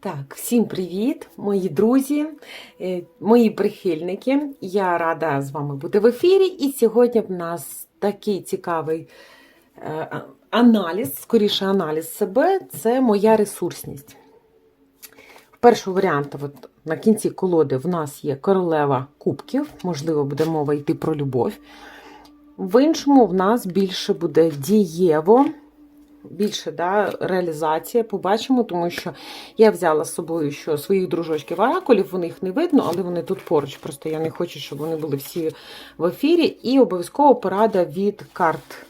Так, всім привіт, мої друзі, е, мої прихильники. Я рада з вами бути в ефірі. І сьогодні в нас такий цікавий е, аналіз, скоріше аналіз себе це моя ресурсність. В варіанту, от на кінці колоди, в нас є королева кубків, можливо, буде мова йти про любов. В іншому в нас більше буде дієво, більше да, реалізація. Побачимо, тому що я взяла з собою що своїх дружочків оракулів, вони їх не видно, але вони тут поруч. Просто я не хочу, щоб вони були всі в ефірі. І обов'язково порада від карт,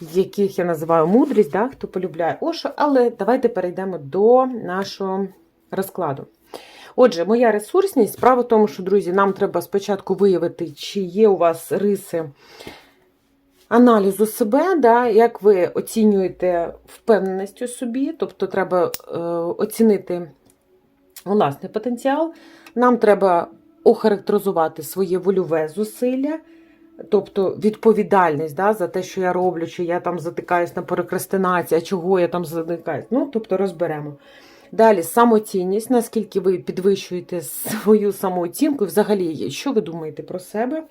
яких я називаю мудрість, да, хто полюбляє Ошо. Але давайте перейдемо до нашого розкладу. Отже, моя ресурсність. Справа в тому, що, друзі, нам треба спочатку виявити, чи є у вас риси аналізу себе, да, як ви оцінюєте впевненість у собі, тобто треба е, оцінити власний потенціал. Нам треба охарактеризувати своє вольове зусилля, тобто відповідальність да, за те, що я роблю, чи я там затикаюсь на перекрастинації, а чого я там затикаюсь. Ну, тобто розберемо. Далі самоцінність, наскільки ви підвищуєте свою самооцінку, взагалі, що ви думаєте про себе.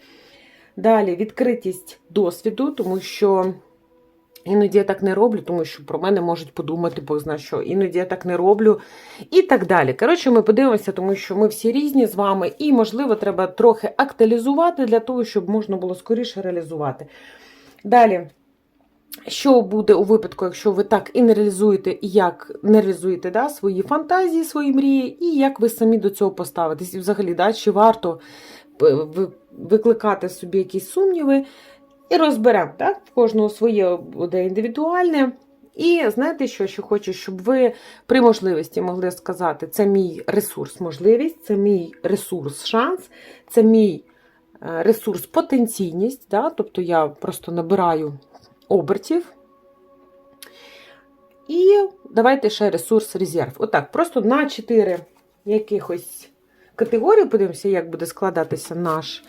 Далі відкритість досвіду, тому що іноді я так не роблю, тому що про мене можуть подумати, бо зна що, іноді я так не роблю і так далі. Коротше, ми подивимося, тому що ми всі різні з вами, і, можливо, треба трохи актуалізувати для того, щоб можна було скоріше реалізувати. Далі. Що буде у випадку, якщо ви так і не реалізуєте, і як не реалізуєте да, свої фантазії, свої мрії, і як ви самі до цього поставитесь? І взагалі, да, чи варто е, викликати собі якісь сумніви і розберемо, так? В кожного своє буде індивідуальне. І знаєте що, що хочу, щоб ви при можливості могли сказати, це мій ресурс, можливість, це мій ресурс, шанс, це мій е, ресурс, потенційність. Да? Тобто я просто набираю обертів. І давайте ще ресурс резерв. Отак, просто на 4 якихось категорії подивимося, як буде складатися наш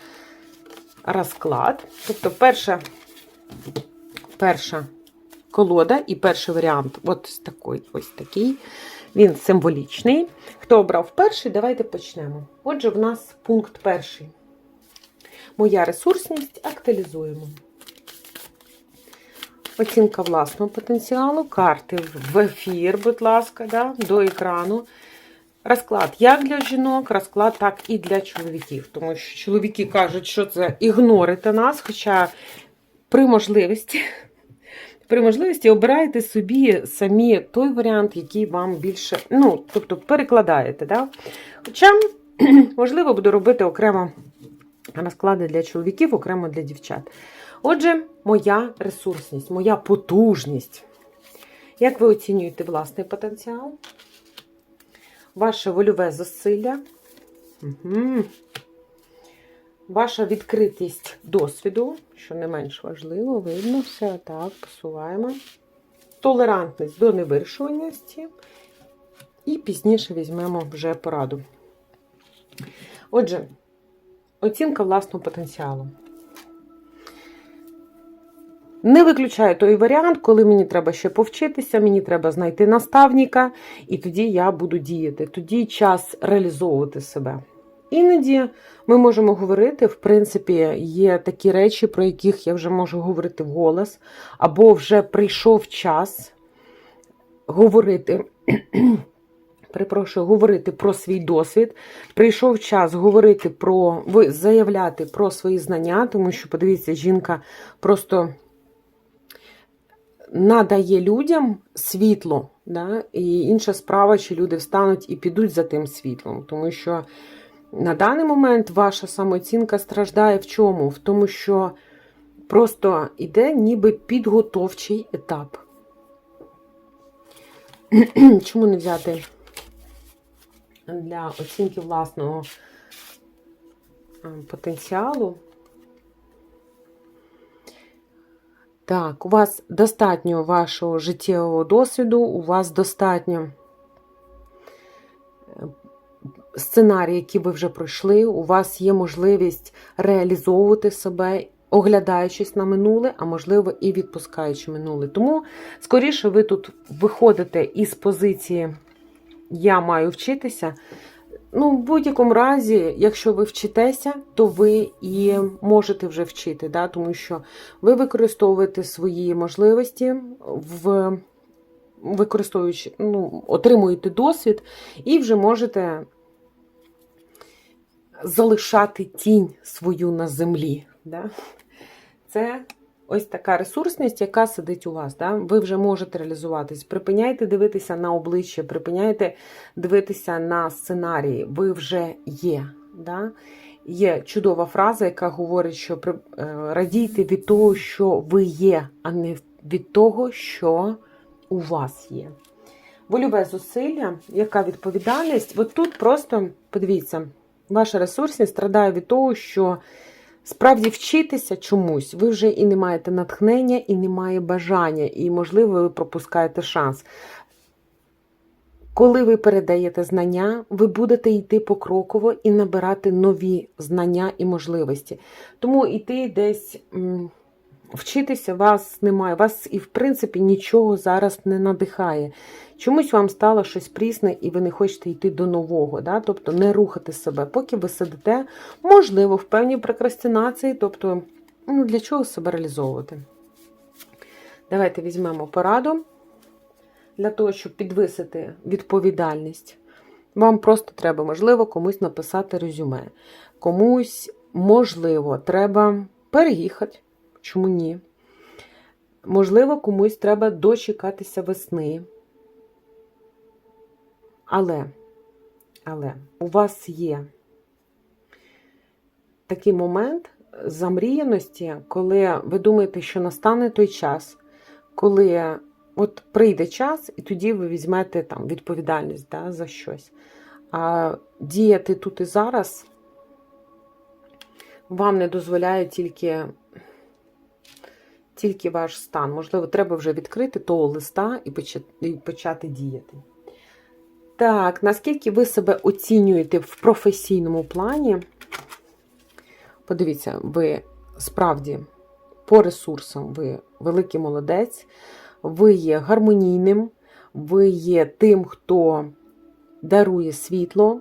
розклад. Тобто, перша, перша колода і перший варіант от такий, ось такий. Він символічний. Хто обрав перший, давайте почнемо. Отже, в нас пункт перший. Моя ресурсність актуалізуємо. Оцінка власного потенціалу, карти в ефір, будь ласка, да, до екрану. Розклад як для жінок, розклад так і для чоловіків. Тому що чоловіки кажуть, що це ігнорите нас, хоча при можливості, при можливості обираєте собі самі той варіант, який вам більше, ну, тобто перекладаєте. Да? Хоча, можливо, буду робити окремо розклади для чоловіків, окремо для дівчат. Отже, моя ресурсність, моя потужність. Як ви оцінюєте власний потенціал? Ваше вольове зусилля. Угу. Ваша відкритість досвіду, що не менш важливо, видно все. Так, посуваємо. Толерантність до невирішуваності. І пізніше візьмемо вже пораду. Отже, оцінка власного потенціалу. Не виключаю той варіант, коли мені треба ще повчитися, мені треба знайти наставника, і тоді я буду діяти. Тоді час реалізовувати себе. Іноді ми можемо говорити, в принципі, є такі речі, про яких я вже можу говорити вголос, або вже прийшов час говорити. Перепрошую, говорити про свій досвід. Прийшов час говорити про заявляти про свої знання, тому що, подивіться, жінка просто надає людям світло, да? і інша справа, чи люди встануть і підуть за тим світлом. Тому що на даний момент ваша самооцінка страждає в чому? В тому, що просто йде ніби підготовчий етап. Чому не взяти для оцінки власного е, потенціалу? Так, у вас достатньо вашого життєвого досвіду, у вас достатньо е, сценарії, які ви вже пройшли, у вас є можливість реалізовувати себе, оглядаючись на минуле, а можливо і відпускаючи минуле. Тому, скоріше, ви тут виходите із позиції я маю вчитися. Ну, в будь-якому разі, якщо ви вчитеся, то ви і можете вже вчити, да? тому що ви використовуєте свої можливості в використовуючи, ну, отримуєте досвід і вже можете залишати тінь свою на землі. Да? Це ось така ресурсність, яка сидить у вас. Да? Ви вже можете реалізуватись. Припиняйте дивитися на обличчя, припиняйте дивитися на сценарії. Ви вже є. Да? Є чудова фраза, яка говорить, що е, радійте від того, що ви є, а не від того, що у вас є. Вольове зусилля, яка відповідальність? От тут просто подивіться, ваша ресурсність страдає від того, що справді вчитися чомусь, ви вже і не маєте натхнення, і немає бажання, і, можливо, ви пропускаєте шанс. Коли ви передаєте знання, ви будете йти покроково і набирати нові знання і можливості. Тому йти десь вчитися вас немає. Вас і, в принципі, нічого зараз не надихає. Чомусь вам стало щось прісне, і ви не хочете йти до нового, да? тобто не рухати себе, поки ви сидите, можливо, в певній прокрастинації, тобто, ну, для чого себе реалізовувати? Давайте візьмемо пораду для того, щоб підвисити відповідальність. Вам просто треба, можливо, комусь написати резюме. Комусь, можливо, треба переїхати. Чому ні? Можливо, комусь треба дочекатися весни. Але, але у вас є такий момент замріяності, коли ви думаєте, що настане той час, коли от прийде час, і тоді ви візьмете там відповідальність да, за щось. А діяти тут і зараз вам не дозволяє тільки, тільки ваш стан. Можливо, треба вже відкрити того листа і почати, діяти. Так, наскільки ви себе оцінюєте в професійному плані? Подивіться, ви справді по ресурсам ви великий молодець, ви є гармонійним, ви є тим, хто дарує світло,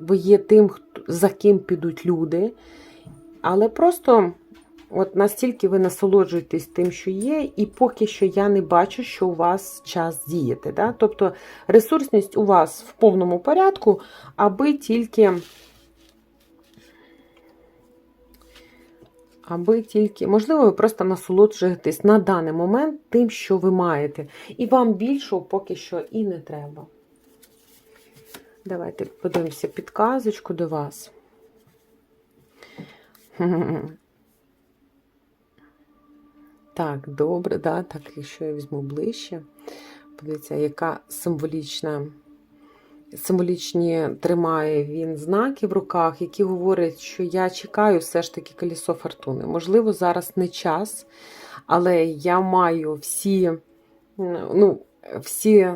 ви є тим, за ким підуть люди. Але просто от настільки ви насолоджуєтесь тим, що є, і поки що я не бачу, що у вас час діяти. Да? Тобто ресурсність у вас в повному порядку, аби тільки. Аби тільки, можливо, ви просто насолоджуєтесь на даний момент тим, що ви маєте. І вам більшого поки що і не треба. Давайте подивимося підказочку до вас. Так, добре, да, так, якщо я візьму ближче. Подивіться, яка символічна, символічні тримає він знаки в руках, які говорять, що я чекаю все ж таки колісо фортуни. Можливо, зараз не час, але я маю всі, ну, всі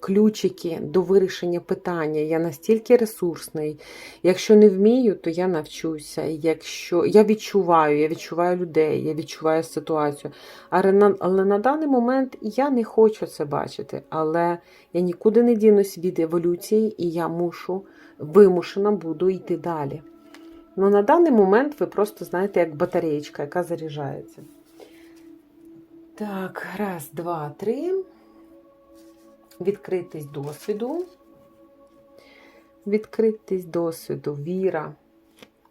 ключики до вирішення питання. Я настільки ресурсний. Якщо не вмію, то я навчуся. Якщо я відчуваю, я відчуваю людей, я відчуваю ситуацію. Але на, але на даний момент я не хочу це бачити. Але я нікуди не дінусь від еволюції, і я мушу вимушена буду йти далі. Ну, на даний момент ви просто знаєте, як батареєчка, яка заряджається. Так, раз, два, три відкритість досвіду. Відкритість досвіду, віра.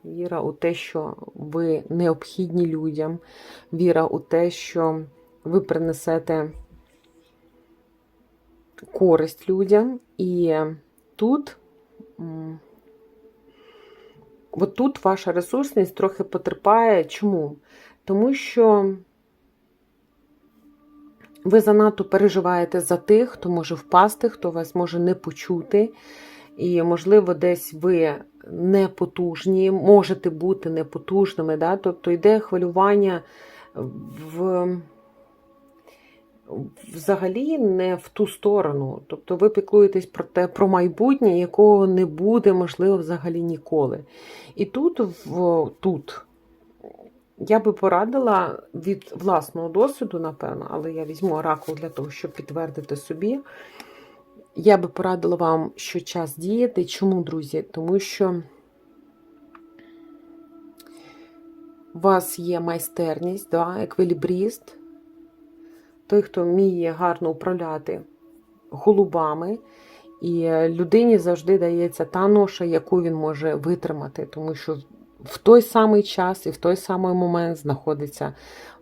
Віра у те, що ви необхідні людям, віра у те, що ви принесете користь людям. І тут, от тут ваша ресурсність трохи потерпає. Чому? Тому що ви занадто переживаєте за тих, хто може впасти, хто вас може не почути. І, можливо, десь ви непотужні, можете бути непотужними. Да? Тобто йде хвилювання в. Взагалі не в ту сторону. Тобто ви піклуєтесь про те, про майбутнє, якого не буде, можливо, взагалі ніколи. І тут, в, тут я би порадила від власного досвіду, напевно, але я візьму оракул для того, щоб підтвердити собі. я би порадила вам, що час діяти. Чому, друзі? Тому що у вас є майстерність, да, еквілібріст, той, хто вміє гарно управляти голубами. І людині завжди дається та ноша, яку він може витримати, тому що в той самий час і в той самий момент знаходиться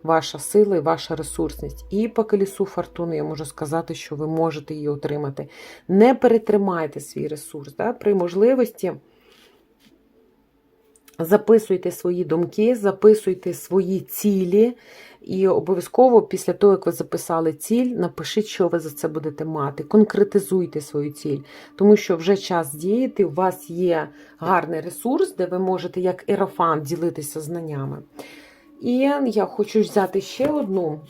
ваша сила і ваша ресурсність. І по колісу фортуни я можу сказати, що ви можете її отримати. Не перетримайте свій ресурс. Да? При можливості записуйте свої думки, записуйте свої цілі. І обов'язково після того, як ви записали ціль, напишіть, що ви за це будете мати. Конкретизуйте свою ціль, тому що вже час діяти, у вас є гарний ресурс, де ви можете, як ерофан, ділитися знаннями. І я хочу взяти ще одну: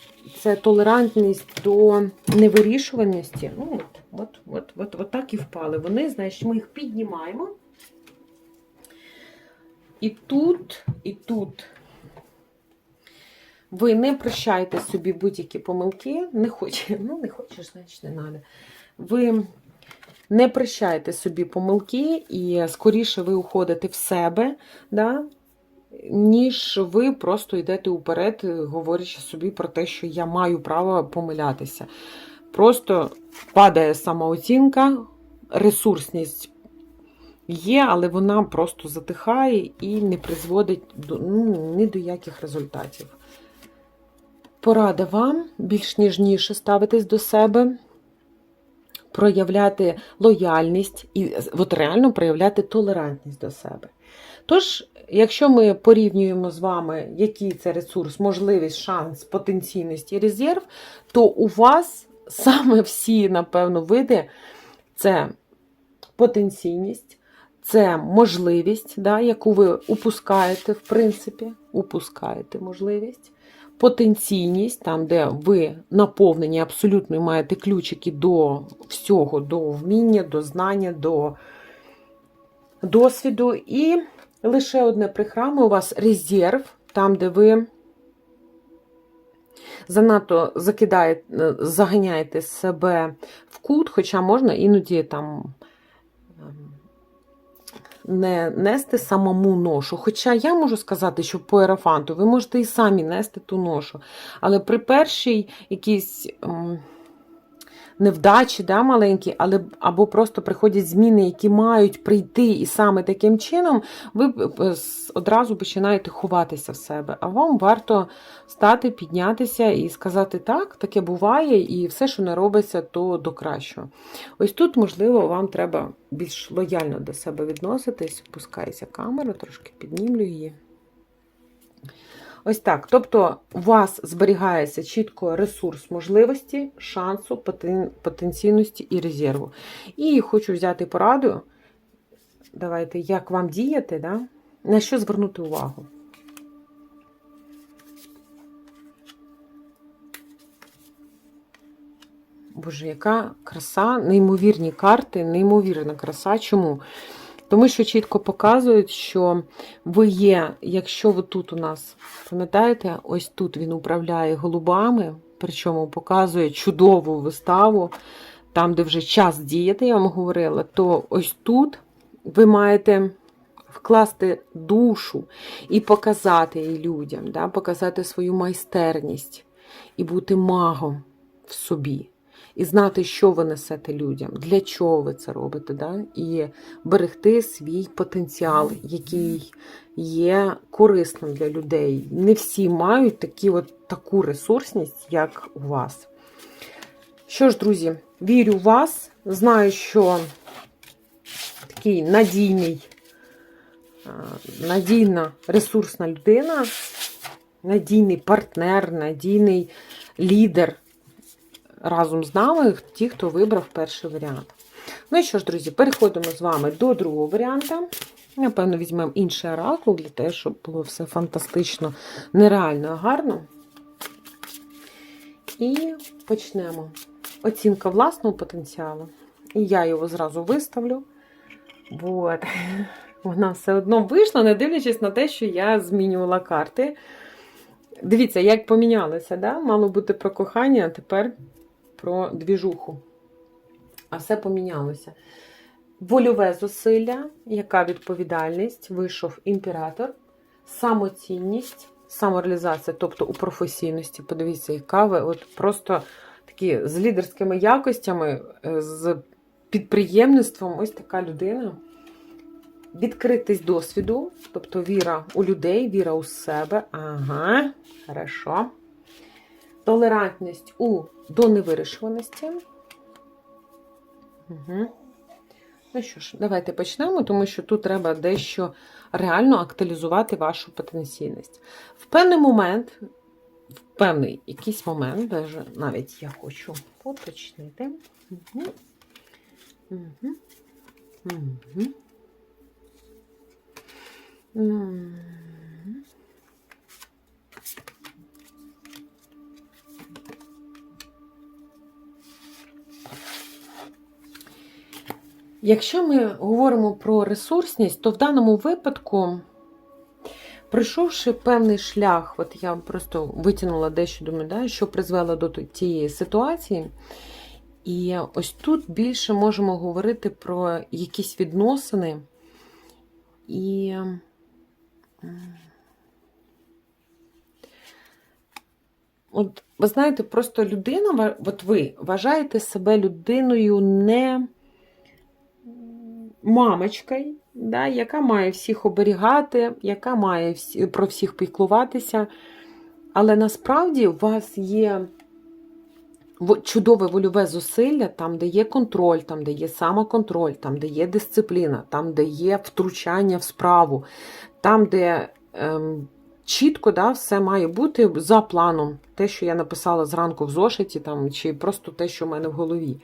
це толерантність до невирішуваності. Ну, от, от, от, от, от так і впали. Вони, значить, ми їх піднімаємо. І тут, і тут ви не прощаєте собі будь-які помилки. Не хочеш, ну не хочеш, значить не треба. Ви не прощаєте собі помилки, і скоріше ви уходите в себе, да, ніж ви просто йдете уперед, говорячи собі про те, що я маю право помилятися. Просто падає самооцінка, ресурсність є, але вона просто затихає і не призводить до, ну, ні до яких результатів. Порада вам більш ніжніше ставитись до себе, проявляти лояльність і от реально проявляти толерантність до себе. Тож, якщо ми порівнюємо з вами, який це ресурс, можливість, шанс, потенційність і резерв, то у вас саме всі, напевно, види це потенційність, це можливість, да, яку ви упускаєте, в принципі, упускаєте можливість потенційність, там, де ви наповнені абсолютно і маєте ключики до всього, до вміння, до знання, до досвіду. І лише одне прихрами у вас резерв, там, де ви занадто закидаєте, заганяєте себе в кут, хоча можна іноді там не нести самому ношу. Хоча я можу сказати, що по ерафанту ви можете і самі нести ту ношу. Але при першій якійсь ем, невдачі, да, маленькі, але або просто приходять зміни, які мають прийти, і саме таким чином ви одразу починаєте ховатися в себе. А вам варто стати, піднятися і сказати, так, таке буває, і все, що не робиться, то до кращого. Ось тут, можливо, вам треба більш лояльно до себе відноситись. Пускається камера, трошки піднімлю її. Ось так. Тобто, у вас зберігається чітко ресурс можливості, шансу, потенційності і резерву. І хочу взяти пораду. Давайте, як вам діяти, да? на що звернути увагу. Боже, яка краса, неймовірні карти, неймовірна краса. Чому? Тому що чітко показують, що ви є, якщо ви тут у нас, пам'ятаєте, ось тут він управляє голубами, причому показує чудову виставу, там, де вже час діяти, я вам говорила, то ось тут ви маєте вкласти душу і показати її людям, да, показати свою майстерність і бути магом в собі і знати, що ви несете людям, для чого ви це робите, да? і берегти свій потенціал, який є корисним для людей. Не всі мають такі от, таку ресурсність, як у вас. Що ж, друзі, вірю в вас. Знаю, що такий надійний, надійна ресурсна людина, надійний партнер, надійний лідер разом з нами ті, хто вибрав перший варіант. Ну і що ж, друзі, переходимо з вами до другого варіанта. Напевно, візьмемо інший оракул для того, щоб було все фантастично, нереально гарно. І почнемо. Оцінка власного потенціалу. І я його зразу виставлю. Вот. Вона все одно вийшла, не дивлячись на те, що я змінювала карти. Дивіться, як помінялося, да? мало бути про кохання, а тепер про двіжуху. а все помінялося. Вольове зусилля, яка відповідальність, вийшов імператор, самоцінність, самореалізація, тобто у професійності. Подивіться, яка ви от просто такі з лідерськими якостями, е, з підприємництвом. Ось така людина. Відкритість досвіду, тобто віра у людей, віра у себе. Ага, хорошо. Толерантність у до невирішуваності. Угу. Ну що ж, давайте почнемо, тому що тут треба дещо реально актуалізувати вашу потенційність. В певний момент, в певний якийсь момент, навіть я хочу поточнити. Угу. Угу. Угу. Якщо ми говоримо про ресурсність, то в даному випадку, пройшовши певний шлях, от я просто витягнула дещо думаю, да, що призвело до тієї ситуації. І ось тут більше можемо говорити про якісь відносини. І от ви знаєте, просто людина, от ви вважаєте себе людиною не мамочкою, да, яка має всіх оберігати, яка має всі, про всіх піклуватися. Але насправді у вас є чудове вольове зусилля, там, де є контроль, там, де є самоконтроль, там, де є дисципліна, там, де є втручання в справу, там, де ем, чітко да, все має бути за планом. Те, що я написала зранку в зошиті, там, чи просто те, що в мене в голові.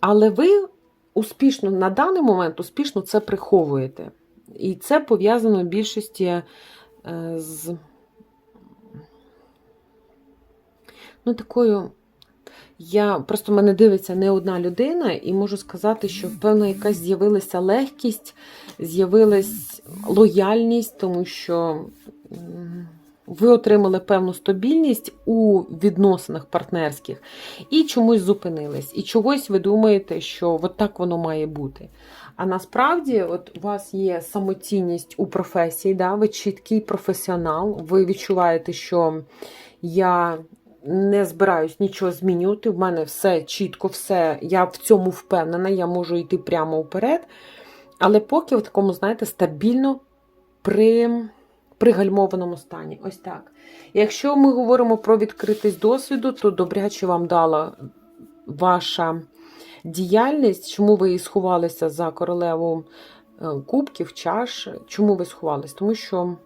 Але ви успішно на даний момент успішно це приховуєте. І це пов'язано в більшості е, з ну, такою. Я просто мене дивиться не одна людина, і можу сказати, що певно якась з'явилася легкість, з'явилась лояльність, тому що ви отримали певну стабільність у відносинах партнерських і чомусь зупинились. І чогось ви думаєте, що от так воно має бути. А насправді, от у вас є самоцінність у професії, да? ви чіткий професіонал, ви відчуваєте, що я не збираюсь нічого змінювати. В мене все чітко, все, я в цьому впевнена, я можу йти прямо вперед. Але поки в такому, знаєте, стабільно при пригальмованому стані. Ось так. Якщо ми говоримо про відкритість досвіду, то добряче вам дала ваша діяльність, чому ви і сховалися за королеву е, кубків, чаш. Чому ви сховалися? Тому що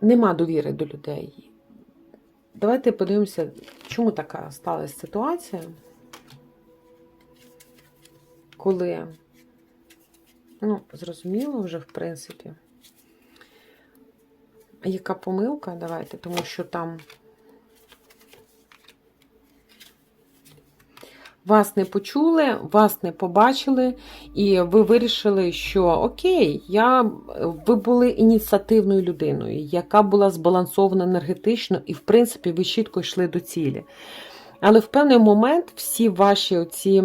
нема довіри до людей. Давайте подивимося, чому така сталася ситуація, коли, ну, зрозуміло вже, в принципі. Яка помилка? Давайте, тому що там вас не почули, вас не побачили, і ви вирішили, що окей, я, ви були ініціативною людиною, яка була збалансована енергетично, і, в принципі, ви чітко йшли до цілі. Але в певний момент всі ваші оці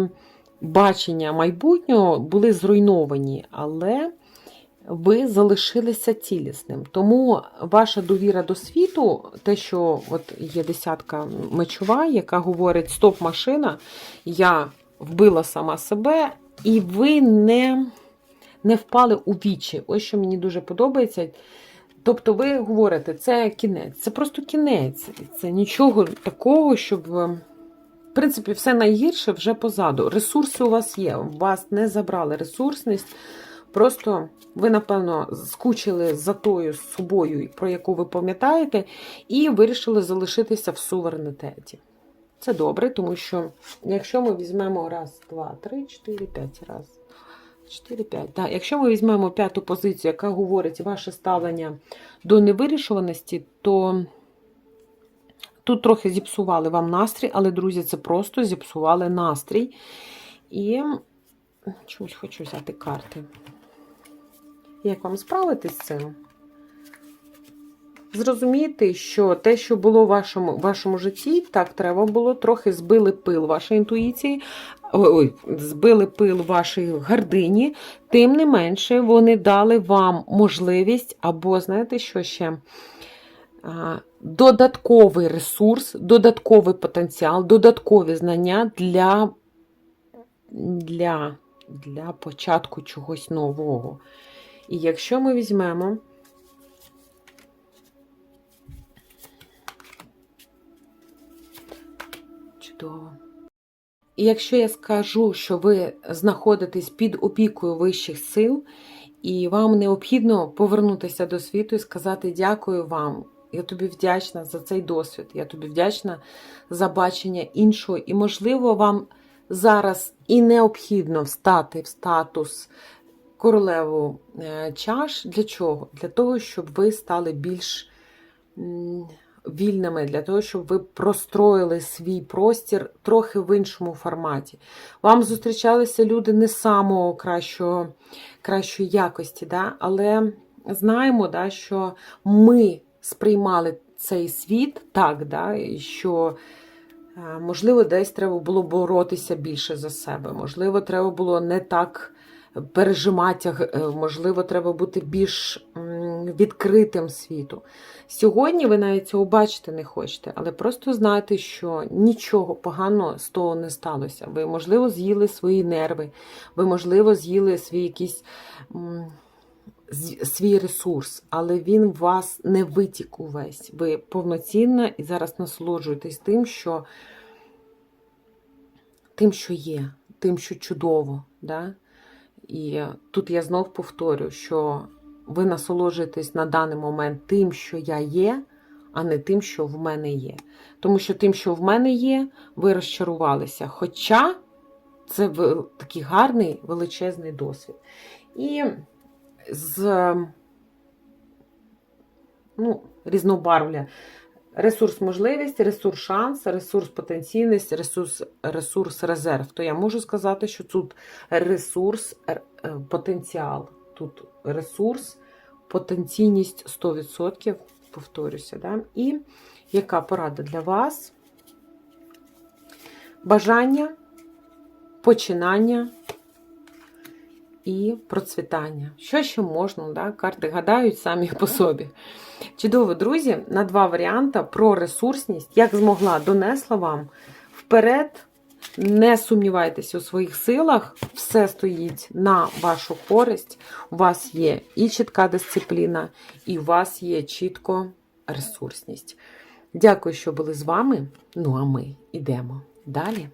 бачення майбутнього були зруйновані. Але ви залишилися цілісним. Тому ваша довіра до світу, те, що от є десятка мечова, яка говорить Стоп-машина, я вбила сама себе, і ви не не впали у вічі. Ось що мені дуже подобається. Тобто, ви говорите, це кінець, це просто кінець, це нічого такого, щоб. В принципі, все найгірше вже позаду. Ресурси у вас є, У вас не забрали ресурсність. Просто ви, напевно, скучили за тою собою, про яку ви пам'ятаєте, і вирішили залишитися в суверенітеті. Це добре, тому що якщо ми візьмемо раз, два, три, чотири, п'ять раз. 4, 5. Так, Якщо ми візьмемо п'яту позицію, яка говорить ваше ставлення до невирішуваності, то тут трохи зіпсували вам настрій, але, друзі, це просто зіпсували настрій. І чомусь хочу взяти карти. Як вам справитись з цим? зрозуміти, що те, що було в вашому, в вашому житті, так треба було трохи збили пил вашої інтуїції, ой, збили пил вашої гордині, тим не менше вони дали вам можливість, або, знаєте, що ще? Додатковий ресурс, додатковий потенціал, додаткові знання для, для, для початку чогось нового. І якщо ми візьмемо чудово. І якщо я скажу, що ви знаходитесь під опікою вищих сил, і вам необхідно повернутися до світу і сказати дякую вам. Я тобі вдячна за цей досвід, я тобі вдячна за бачення іншого. І, можливо, вам зараз і необхідно встати в статус королеву е, чаш. Для чого? Для того, щоб ви стали більш вільними, для того, щоб ви простроїли свій простір трохи в іншому форматі. Вам зустрічалися люди не самого кращого, кращої якості, да? але знаємо, да, що ми сприймали цей світ так, да, що. е, Можливо, десь треба було боротися більше за себе. Можливо, треба було не так пережимати, е, можливо, треба бути більш відкритим світу. Сьогодні ви навіть цього бачити не хочете, але просто знайте, що нічого поганого з того не сталося. Ви, можливо, з'їли свої нерви, ви, можливо, з'їли свій якийсь. Свій ресурс, але він вас не витік увесь. Ви повноцінно і зараз насолоджуєтесь тим, що тим, що є, тим, що чудово. Да? І тут я знов повторю, що ви насолоджуєтесь на даний момент тим, що я є, а не тим, що в мене є. Тому що тим, що в мене є, ви розчарувалися. Хоча це такий гарний величезний досвід. І з ну, різнобарвля. Ресурс можливість, ресурс шанс, ресурс потенційність, ресурс, ресурс резерв. То я можу сказати, що тут ресурс е, потенціал. Тут ресурс, потенційність 100%, повторюся. Да? І яка порада для вас? Бажання, починання і процвітання. Що ще можна? Да? Карти гадають самі по собі. Чудово, друзі, на два варіанти про ресурсність, як змогла, донесла вам вперед. Не сумнівайтеся у своїх силах, все стоїть на вашу користь. У вас є і чітка дисципліна, і у вас є чітко ресурсність. Дякую, що були з вами. Ну а ми йдемо далі.